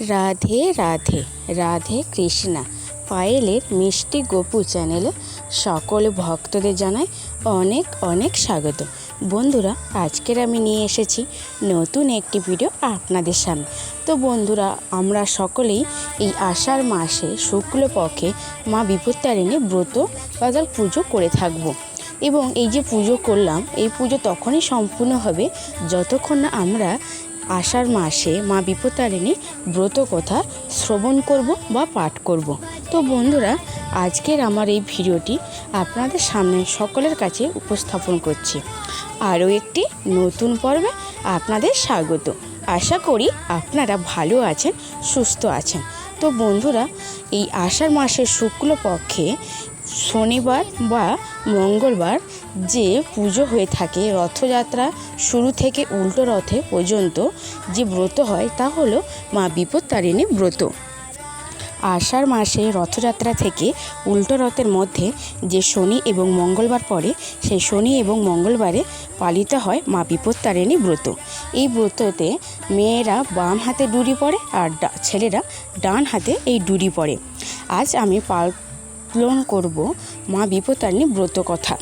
রাধে রাধে রাধে কৃষ্ণা। পায়েলের মিষ্টি গপু চ্যানেলে সকল ভক্তদের জানাই অনেক অনেক স্বাগত। বন্ধুরা, আজকের আমি নিয়ে এসেছি নতুন একটি ভিডিও আপনাদের সামনে। তো বন্ধুরা, আমরা সকলেই এই আষাঢ় মাসে শুক্লপক্ষে মা বিপত্তারিণী ব্রত বা তার পুজো করে থাকব। এবং এই যে পুজো করলাম, এই পুজো তখনই সম্পূর্ণ হবে যতক্ষণ না আমরা আষাঢ় মাসে মা বিপত্তারিণী ব্রত কথা শ্রবণ করব বা পাঠ করব। তো বন্ধুরা, আজকের আমার এই ভিডিওটি আপনাদের সামনে সকলের কাছে উপস্থাপন করছি। আরও একটি নতুন পর্বে আপনাদের স্বাগত। আশা করি আপনারা ভালো আছেন, সুস্থ আছেন। তো বন্ধুরা, এই আষাঢ় মাসের শুক্লপক্ষে শনিবার বা মঙ্গলবার যে পুজো হয়ে থাকে, রথযাত্রা শুরু থেকে উল্টো রথে পর্যন্ত যে ব্রত হয়, তা হলো মা বিপত্তারিণী ব্রত। আষাঢ় মাসে রথযাত্রা থেকে উল্টো রথের মধ্যে যে শনি এবং মঙ্গলবার পড়ে, সেই শনি এবং মঙ্গলবারে পালিত হয় মা বিপত্তারিণী ব্রত। এই ব্রততে মেয়েরা বাম হাতে ডুরি পড়ে আর ছেলেরা ডান হাতে এই ডুরি পড়ে আজ আমি পালন করব মা বিপত্তারিণী ব্রত কথা।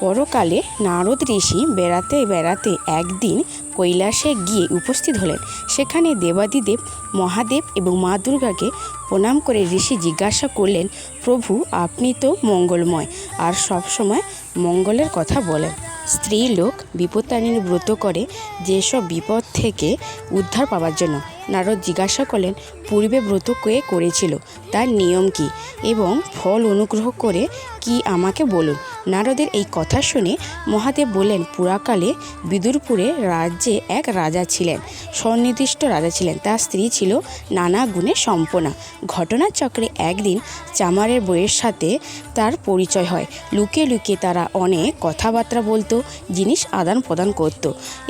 পরকালে নারদ ঋষি বেড়াতে বেড়াতে একদিন কৈলাসে গিয়ে উপস্থিত হলেন। সেখানে দেবাদিদেব, মহাদেব এবং মা দুর্গাকে প্রণাম করে ঋষি জিজ্ঞাসা করলেন, প্রভু, আপনি তো মঙ্গলময়। আর সব সময় মঙ্গলের কথা বলেন। স্ত্রী লোক বিপত্তারিণী ব্রত করে যেসব বিপদ থেকে উদ্ধার পাওয়ার জন্য। নারদ জিজ্ঞাসা করলেন পূর্বে ব্রত কে করেছিল, তার নিয়ম কি এবং ফল অনুগ্রহ করে কি আমাকে বলুন। নারদের এই কথা শুনে মহাদেব বললেন, পুরাকালে বিদুরপুরে রাজ্যে এক রাজা ছিলেন সন্নির্দিষ্ট রাজা ছিলেন, তার স্ত্রী ছিল নানা গুণে সম্পন্না ঘটনাচক্রে একদিন চামারের বইয়ের সাথে তার পরিচয় হয়। লুকিয়ে লুকিয়ে তারা অনেক কথাবার্তা বলতো, জিনিস আদান প্রদান করত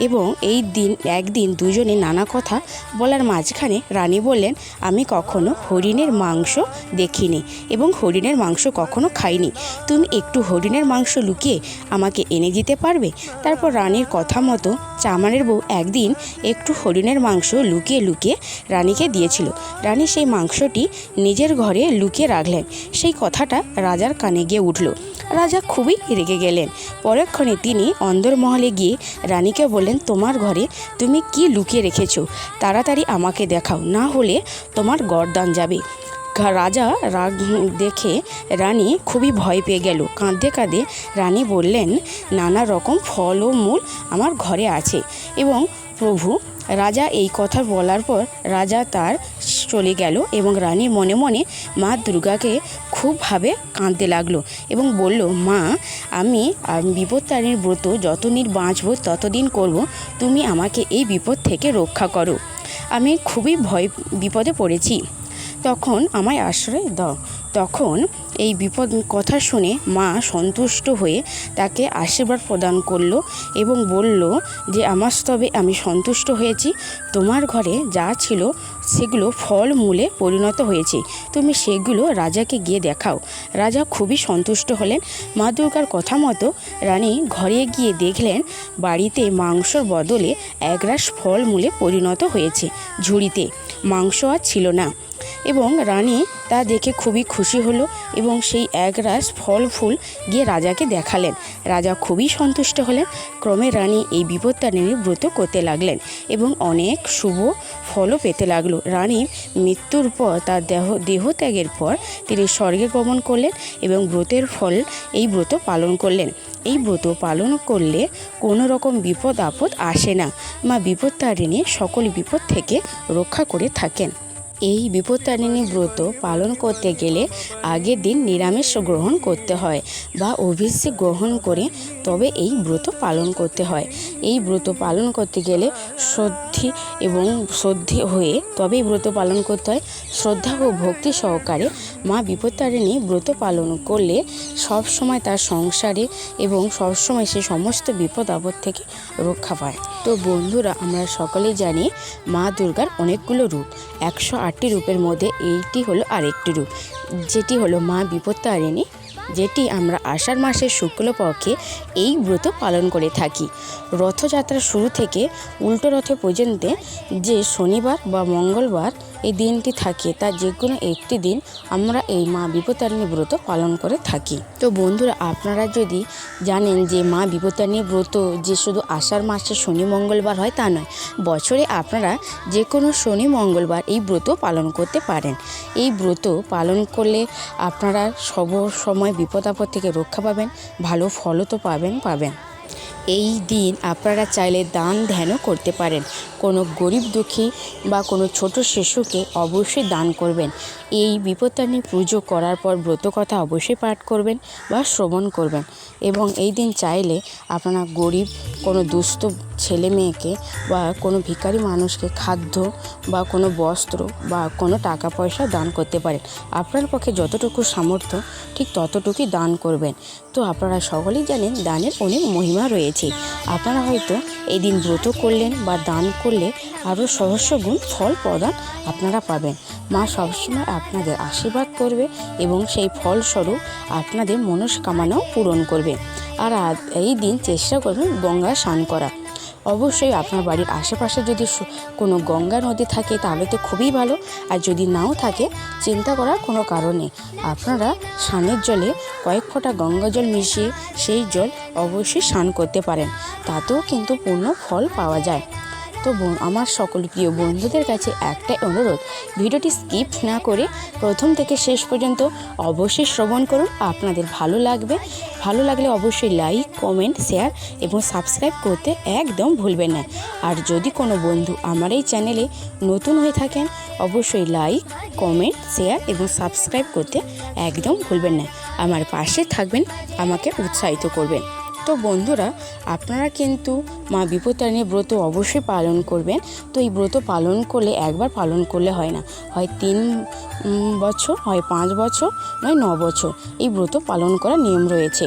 এবং এই দিন, একদিন দুজনে নানা কথা বলার মাঝখানে রানী বললেন, আমি কখনো হরিণের মাংস দেখিনি এবং হরিণের মাংস কখনো খাইনি। তুমি একটু হরিণের মাংস লুকিয়ে আমাকে এনে দিতে পারবে? তারপর রানীর কথা মতো চামারের বউ একদিন একটু হরিণের মাংস লুকিয়ে লুকিয়ে রানীকে দিয়েছিল। রানী সেই মাংসটি নিজের ঘরে লুকিয়ে রাখলেন। সেই কথাটা রাজার কানে গিয়ে উঠল। রাজা খুবই রেগে গেলেন। পরক্ষণে তিনি অন্দরমহলে গিয়ে রানীকে বললেন, তোমার ঘরে তুমি কি লুকিয়ে রেখেছো? তাড়াতাড়ি আমাকে দেখাও, না হলে তোমার গরদান যাবে। রাজা রাগ দেখে রানী খুবই ভয় পেয়ে গেল। কাঁদতে কাঁদে রানী বললেন, নানা রকম ফল ও মূল আমার ঘরে আছে। এবং প্রভু, রাজা, এই কথা বলার পর রাজা তার চলে গেল এবং রানী মনে মনে মা দুর্গাকে খুবভাবে কাঁদতে লাগল এবং বলল, মা আমি বিপত্তারিণীর ব্রত যতদিন বাঁচব ততদিন করব। তুমি আমাকে এই বিপদ থেকে রক্ষা করো। আমি খুবই ভয় বিপদে পড়েছি। তখন আমায় আশ্রয় দাও। তখন এই বিপদ কথা শুনে মা সন্তুষ্ট হয়ে তাকে আশীর্বাদ প্রদান করল এবং বলল যে, আমার স্তবে আমি সন্তুষ্ট হয়েছি। তোমার ঘরে যা ছিল সেগুলো ফল মূলে পরিণত হয়েছে। তুমি সেগুলো রাজাকে গিয়ে দেখাও। রাজা খুবই সন্তুষ্ট হলেন। মা দুর্গার কথা মতো রানী ঘরে গিয়ে দেখলেন বাড়িতে মাংসর বদলে একরাশ ফল মূলে পরিণত হয়েছে ঝুড়িতে। মাংস আর ছিল না। এবং রানী তা দেখে খুবই খুশি হলো এবং সেই একরাশ ফল ফুল গিয়ে রাজাকে দেখালেন। রাজা খুবই সন্তুষ্ট হলেন। ক্রমে রানী এই বিপত্তারিণীর ব্রত করতে লাগলেন এবং অনেক শুভ ফলও পেতে লাগল। রানীর মৃত্যুর পর তার দেহ দেহত্যাগের পর তিনি স্বর্গে গমন করলেন এবং ব্রতের ফল এই ব্রত পালন করলেন। এই ব্রত পালন করলে কোনো রকম বিপদ আপদ আসে না। মা বিপত্তারিণী সকল বিপদ থেকে রক্ষা করে থাকেন। এই বিপত্তারিণী ব্রত পালন করতে গেলে আগের দিন নিরামিষ গ্রহণ করতে হয় বা অভিষেক গ্রহণ করে তবে এই ব্রত পালন করতে হয়। এই ব্রত পালন করতে গেলে শ্রদ্ধি এবং শ্রদ্ধে হয়ে তবেই ব্রত পালন করতে হয়। শ্রদ্ধা ও ভক্তি সহকারে মা বিপত্তারিণী ব্রত পালন করলে সব সময় তার সংসারে এবং সব সময় সে সমস্ত বিপদ আপদ থেকে রক্ষা পায়। তো বন্ধুরা, আমরা সকলেই জানি মা দুর্গার অনেকগুলো রূপ। একশো আটটি রূপের মধ্যে এইটি হলো আরেকটি রূপ, যেটি হলো মা বিপত্তারিণী, যেটি আমরা আষাঢ় মাসের শুক্লপক্ষে এই ব্রত পালন করে থাকি। রথযাত্রা শুরু থেকে উল্টো রথে পর্যন্ত যে শনিবার বা মঙ্গলবার এই দিনটি থাকে। তার যে কোনো একটি দিন আমরা এই মা বিপত্তারিণী ব্রত পালন করে থাকি। তো বন্ধুরা, আপনারা যদি জানেন যে মা বিপত্তারিণী ব্রত যে শুধু আষাঢ় মাসে শনি মঙ্গলবার হয় তা নয়, বছরে আপনারা যে কোনো শনি মঙ্গলবার এই ব্রত পালন করতে পারেন। এই ব্রত পালন করলে আপনারা সব সময় বিপদ আপদ থেকে রক্ষা পাবেন, ভালো ফলও তো পাবেন পাবেন। এই দিন আপনারা চাইলে দান ধ্যানও করতে পারেন। কোনো গরিব দুঃখী বা কোনো ছোট শিশুকে অবশ্যই দান করবেন। এই বিপত্তারিণী পুজো করার পর ব্রত কথা অবশ্যই পাঠ করবেন বা শ্রবণ করবেন এবং এই দিন চাইলে আপনারা গরিব, কোনো দুস্থ ছেলে মেয়েকে বা কোনো ভিখারি মানুষকে খাদ্য বা কোনো বস্ত্র বা কোনো টাকা পয়সা দান করতে পারেন। আপনার পক্ষে যতটুকু সামর্থ্য, ঠিক ততটুকুই দান করবেন। তো আপনারা সকলেই জানেন দানের অনেক মহিমা রয়েছে। আপনারা হয়তো এই দিন ব্রত করলেন বা দান করলে আরও সহস্র গুণ ফল প্রদান আপনারা পাবেন। মা সবসময় আপনাদের আশীর্বাদ করবে এবং সেই ফলস্বরূপ আপনাদের মনস্কামনাও পূরণ করবে। আর এই দিন চেষ্টা করবেন গঙ্গা স্নান করা। অবশ্যই আপনার বাড়ির আশেপাশে যদি কোনো গঙ্গা নদী থাকে তাহলে তো খুবই ভালো। আর যদি নাও থাকে, চিন্তা করার কোনো কারণ আপনারা স্নানের জলে কয়েক ফোঁটা গঙ্গা জল মিশিয়ে সেই জল অবশ্যই স্নান করতে পারেন। তাতেও কিন্তু পূর্ণ ফল পাওয়া যায়। তো আমার সকল প্রিয় বন্ধুদের কাছে একটাই অনুরোধ, ভিডিওটি স্কিপ না করে প্রথম থেকে শেষ পর্যন্ত অবশ্যই শ্রবণ করুন, আপনাদের ভালো লাগবে। ভালো লাগলে অবশ্যই লাইক, কমেন্ট, শেয়ার এবং সাবস্ক্রাইব করতে একদম ভুলবেন না। আর যদি কোনো বন্ধু আমার এই চ্যানেলে নতুন হয়ে থাকেন, অবশ্যই লাইক, কমেন্ট, শেয়ার এবং সাবস্ক্রাইব করতে একদম ভুলবেন না। আমার পাশে থাকবেন, আমাকে উৎসাহিত করবেন। তো বন্ধুরা, আপনারা কিন্তু মা বিপত্তারিণী ব্রত অবশ্যই পালন করবেন। তো এই ব্রত পালন করলে, একবার পালন করলে হয় না। হয় তিন বছর, হয় পাঁচ বছর, নয় ন বছর। এই ব্রত পালন করার নিয়ম রয়েছে।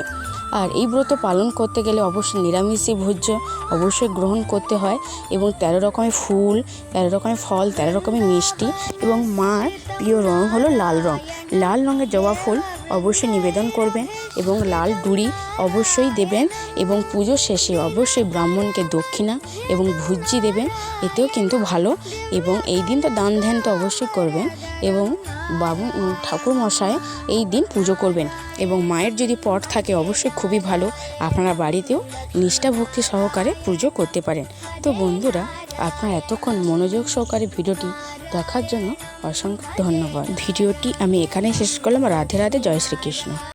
আর এই ব্রত পালন করতে গেলে অবশ্যই নিরামিষই ভোজ্য অবশ্যই গ্রহণ করতে হয় এবং তেরো রকমের ফুল, তেরো রকমের ফল, তেরো রকমের মিষ্টি এবং মার প্রিয় রং হলো লাল রং। লাল রঙের জবা ফুল অবশ্যই নিবেদন করবেন এবং লাল ডুরি অবশ্যই দেবেন এবং পুজো শেষে অবশ্যই ব্রাহ্মণকে দক্ষিণা এবং ভুজ্জি দেবেন, এতেও কিন্তু ভালো এবং এই দিন তো দান ধ্যান তো অবশ্যই করবেন এবং বাবু ঠাকুর মশাই এই দিন পুজো করবেন এবং মায়ের যদি পট থাকে অবশ্যই খুবই ভালো। আপনারা বাড়িতেও নিষ্ঠা ভক্তি সহকারে পুজো করতে পারেন। তো বন্ধুরা, আপনারা এতক্ষণ মনোযোগ সহকারে ভিডিওটি দেখার জন্য অসংখ্য ধন্যবাদ। ভিডিওটি আমি এখানে শেষ করলাম। রাধে রাধে, জয় শ্রীকৃষ্ণ।